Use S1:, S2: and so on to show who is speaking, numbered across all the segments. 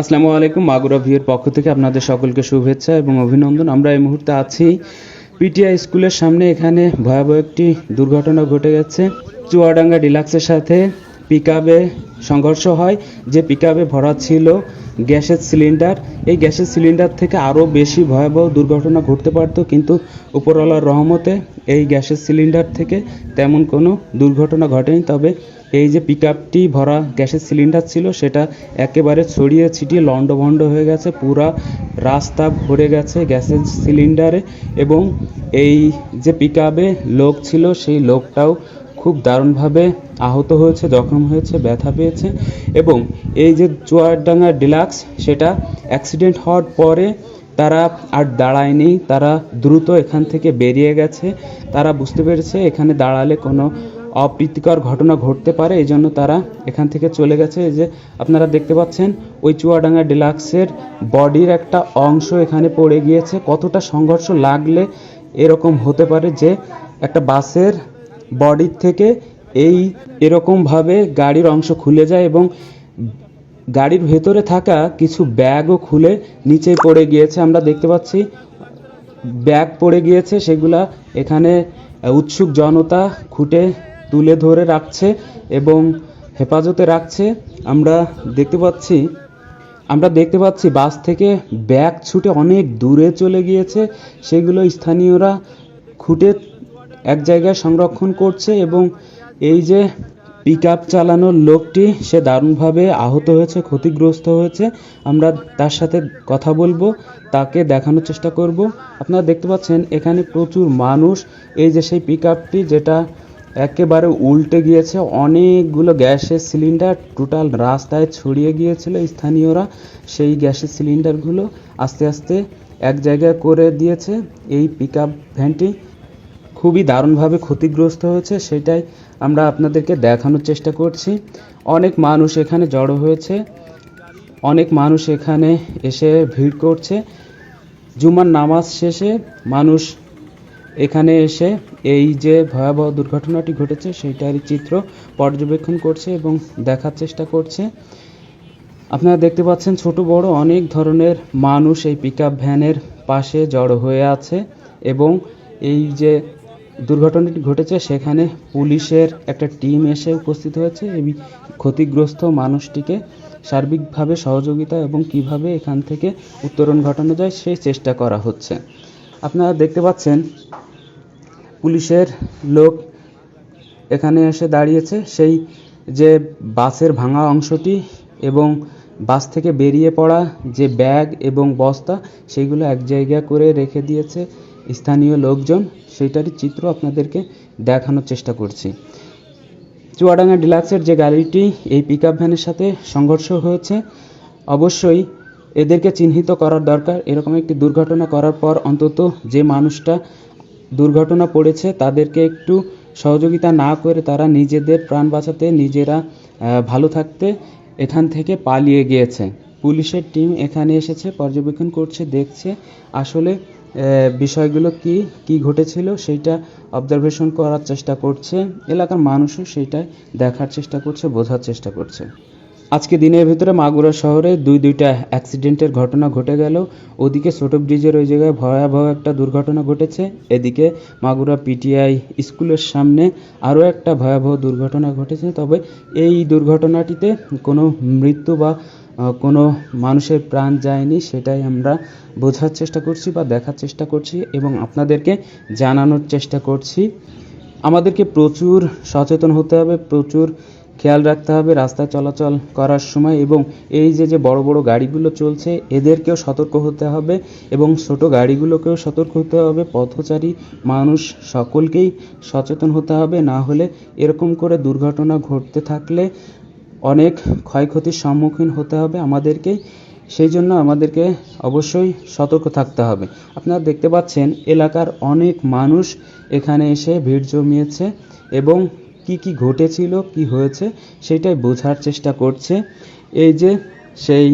S1: আসসালামু আলাইকুম, মাগুরা ভিউর পক্ষ থেকে আপনাদের সকলকে শুভেচ্ছা এবং অভিনন্দন। আমরা এই মুহূর্তে আছি পিটিআই স্কুলের সামনে। এখানে ভয়াবহ একটি দুর্ঘটনা ঘটে গেছে। চুয়াডাঙ্গা ডিলাক্সের সাথে পিকআপে সংঘর্ষ হয়। যে পিকআপে ভরা ছিল গ্যাসের সিলিন্ডার এই গ্যাসের সিলিন্ডার থেকে আরও বেশি ভয়াবহ দুর্ঘটনা ঘটতে পারতো। কিন্তু উপরওয়ালার রহমতে এই গ্যাসের সিলিন্ডার থেকে তেমন কোনো দুর্ঘটনা ঘটেনি। তবে এই যে পিকআপটি ভরা গ্যাসের সিলিন্ডার ছিল, সেটা একেবারে ছড়িয়ে ছিটিয়ে লণ্ডভণ্ড হয়ে গেছে। পুরা রাস্তা ভরে গেছে গ্যাসের সিলিন্ডারে এবং এই যে পিকআপে লোক ছিল, সেই লোকটাও খুব দারুণভাবে আহত হয়েছে, জখম হয়েছে, ব্যথা পেয়েছে এবং এই যে চুয়াডাঙ্গা ডিলাক্স, সেটা অ্যাক্সিডেন্ট হওয়ার পরে তারা আর দাঁড়ায়নি, তারা দ্রুত এখান থেকে বেরিয়ে গেছে। তারা বুঝতে পেরেছে এখানে দাঁড়ালে কোনো অপ্রীতিকর ঘটনা ঘটতে পারে, এই জন্য তারা এখান থেকে চলে গেছে। এই যে আপনারা দেখতে পাচ্ছেন, ওই চুয়াডাঙ্গা ডিলাক্সের বডির একটা অংশ এখানে পড়ে গিয়েছে। কতটা সংঘর্ষ লাগলে এরকম হতে পারে যে একটা বাসের বডির থেকে এই এরকমভাবে গাড়ির অংশ খুলে যায় এবং গাড়ির ভেতরে থাকা কিছু ব্যাগও খুলে নিচে পড়ে গিয়েছে। আমরা দেখতে পাচ্ছি, ব্যাগ পড়ে গিয়েছে, সেগুলা এখানে উৎসুক জনতা খুঁটে তুলে ধরে রাখছে এবং হেফাজতে রাখছে। আমরা দেখতে পাচ্ছি, আমরা দেখতে পাচ্ছি বাস থেকে ব্যাগ ছুটে অনেক দূরে চলে গিয়েছে। সেগুলো স্থানীয়রা খুঁটে এক জায়গায় সংরক্ষণ করছে এবং এই যে পিক আপ চালানোর লোকটি, সে দারুণভাবে আহত হয়েছে, ক্ষতিগ্রস্ত হয়েছে। আমরা তার সাথে কথা বলব, তাকে দেখানোর চেষ্টা করব। আপনারা দেখতে পাচ্ছেন, এখানে প্রচুর মানুষ। এই যে সেই পিক আপটি যেটা একেবারে উল্টে গিয়েছে, অনেকগুলো গ্যাসের সিলিন্ডার টোটাল রাস্তায় ছড়িয়ে গিয়েছিল স্থানীয়রা। সেই গ্যাসের সিলিন্ডারগুলো আস্তে আস্তে এক জায়গায় করে দিয়েছে এই পিক আপ ভ্যানটি। খুবই দারুণভাবে ক্ষতিগ্রস্ত হয়েছে, সেটাই আমরা আপনাদেরকে দেখানোর চেষ্টা করছি। অনেক মানুষ এখানে জড়ো হয়েছে, অনেক মানুষ এখানে এসে ভিড় করছে। জুমার নামাজ শেষে মানুষ এখানে এসে এই যে ভয়াবহ দুর্ঘটনাটি ঘটেছে সেইটারই চিত্র পর্যবেক্ষণ করছে এবং দেখার চেষ্টা করছে। আপনারা দেখতে পাচ্ছেন ছোট, বড় অনেক ধরনের মানুষ এই পিকআপ ভ্যানের পাশে জড়ো হয়ে আছে এবং এই যে দুর্ঘটনাটি ঘটেছে, সেখানে পুলিশের একটা টিম এসে উপস্থিত হয়েছে এই ক্ষতিগ্রস্ত মানুষটিকে সার্বিকভাবে সহযোগিতা এবং কীভাবে এখান থেকে উত্তরণ ঘটানো যায় সেই চেষ্টা করা হচ্ছে। আপনারা দেখতে পাচ্ছেন, পুলিশের লোক এখানে এসে দাঁড়িয়েছে। সেই যে বাসের ভাঙা অংশটি এবং বাস থেকে বেরিয়ে পড়া যে ব্যাগ এবং বস্তা সেইগুলো এক জায়গা করে রেখে দিয়েছে স্থানীয় লোকজন। সেইটারই চিত্র আপনাদেরকে দেখানোর চেষ্টা করছি। চুয়াডাঙ্গা ডিলাক্সের যে গাড়িটি, এই পিক ভ্যানের সাথে সংঘর্ষ হয়েছে। অবশ্যই এদেরকে চিহ্নিত করার দরকার। এরকম একটি দুর্ঘটনা করার পর অন্তত যে মানুষটা দুর্ঘটনা পড়েছে, তাদেরকে একটু সহযোগিতা না করে তারা নিজেদের প্রাণ বাঁচাতে, নিজেরা ভালো থাকতে এখান থেকে পালিয়ে গিয়েছে। পুলিশের টিম এখানে এসেছে, পর্যবেক্ষণ করছে, দেখছে। আসলে বিষয়গুলো কি কি ঘটেছিল সেইটা অবজারভেশন করার চেষ্টা করছে। এলাকার মানুষও সেইটাই দেখার চেষ্টা করছে, বোঝার চেষ্টা করছে। আজকে দিনের ভিতরে মাগুরা শহরে দুই দুইটা অ্যাক্সিডেন্টের ঘটনা ঘটে গেল। ওদিকে ছোট ব্রিজের ওই জায়গায় ভয়াবহ একটা দুর্ঘটনা ঘটেছে। এদিকে মাগুরা পিটিআই স্কুলের সামনে আরও একটা ভয়াবহ দুর্ঘটনা ঘটেছে। তবে এই দুর্ঘটনাটিতে কোনো মৃত্যু বা কোনো মানুষের প্রাণ যায়নি সেটাই আমরা বোঝার চেষ্টা করছি বা দেখার চেষ্টা করছি এবং আপনাদেরকে জানানোর চেষ্টা করছি। আমাদেরকে প্রচুর সচেতন হতে হবে, প্রচুর খেয়াল রাখতে হবে রাস্তায় চলাচল করার সময় এবং এই যে যে বড় বড় গাড়িগুলো চলছে, এদেরকেও সতর্ক হতে হবে এবং ছোট গাড়িগুলোকেও সতর্ক হতে হবে। পথচারী মানুষ সকলকেই সচেতন হতে হবে। না হলে এরকম করে দুর্ঘটনা ঘটতে থাকলে অনেক ক্ষয়ক্ষতির সম্মুখীন হতে হবে আমাদেরকে। সেই জন্য আমাদেরকে অবশ্যই সতর্ক থাকতে হবে। আপনারা দেখতে পাচ্ছেন, এলাকার অনেক মানুষ এখানে এসে ভিড় জমিয়েছে এবং কি কি ঘটেছিল, কি হয়েছে, সেটাই বোঝার চেষ্টা করছে। এই যে সেই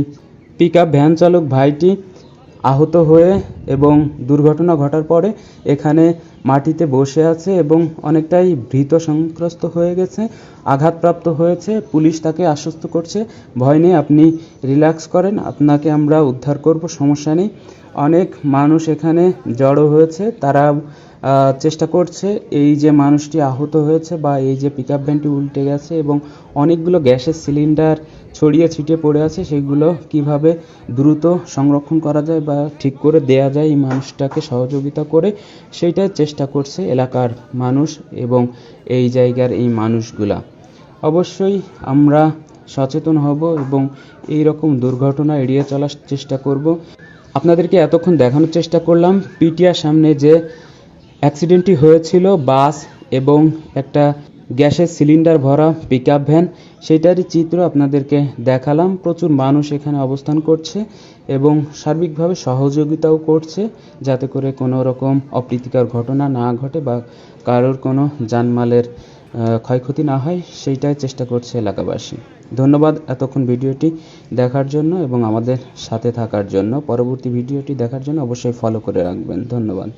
S1: পিকআপ ভ্যান চালক ভাইটি আহত হয়ে এবং দুর্ঘটনা ঘটার পরে এখানে মাটিতে বসে আছে এবং অনেকটাই ভীত সংক্রস্ত হয়ে গেছে, আঘাতপ্রাপ্ত হয়েছে, পুলিশ তাকে আশ্বস্ত করছে। ভয় নেই, আপনি রিল্যাক্স করেন, আপনাকে আমরা উদ্ধার করব, সমস্যা নেই। অনেক মানুষ এখানে জড়ো হয়েছে, তারা চেষ্টা করছে এই যে মানুষটি আহত হয়েছে বা এই যে পিক আপ ভ্যানটি উল্টে গেছে এবং অনেকগুলো গ্যাসের সিলিন্ডার ছড়িয়ে ছিটিয়ে পড়ে আছে, সেগুলো কীভাবে দ্রুত সংরক্ষণ করা যায় বা ঠিক করে দেয়া যায়, এই মানুষটাকে সহযোগিতা করে সেইটাই চেষ্টা করছে এলাকার মানুষ এবং এই জায়গার এই মানুষগুলা। অবশ্যই আমরা সচেতন হব এবং এই রকম দুর্ঘটনা এড়িয়ে চলার চেষ্টা করব। আপনাদেরকে এতক্ষণ দেখানোর চেষ্টা করলাম, পিটিআর সামনে যে অ্যাক্সিডেন্টটি হয়েছিল, বাস এবং একটা গ্যাসের সিলিন্ডার ভরা পিকআপ ভ্যান, সেটারই চিত্র আপনাদেরকে দেখালাম। প্রচুর মানুষ এখানে অবস্থান করছে। এবং সার্বিকভাবে সহযোগিতাও করছে যাতে করে কোনো রকম অপ্রীতিকর ঘটনা না ঘটে বা কারোর কোনো জানমালের ক্ষয়ক্ষতি না হয়, সেইটাই চেষ্টা করছে এলাকাবাসী। ধন্যবাদ এতক্ষণ ভিডিওটি দেখার জন্য এবং আমাদের সাথে থাকার জন্য। পরবর্তী ভিডিওটি দেখার জন্য অবশ্যই ফলো করে রাখবেন। ধন্যবাদ।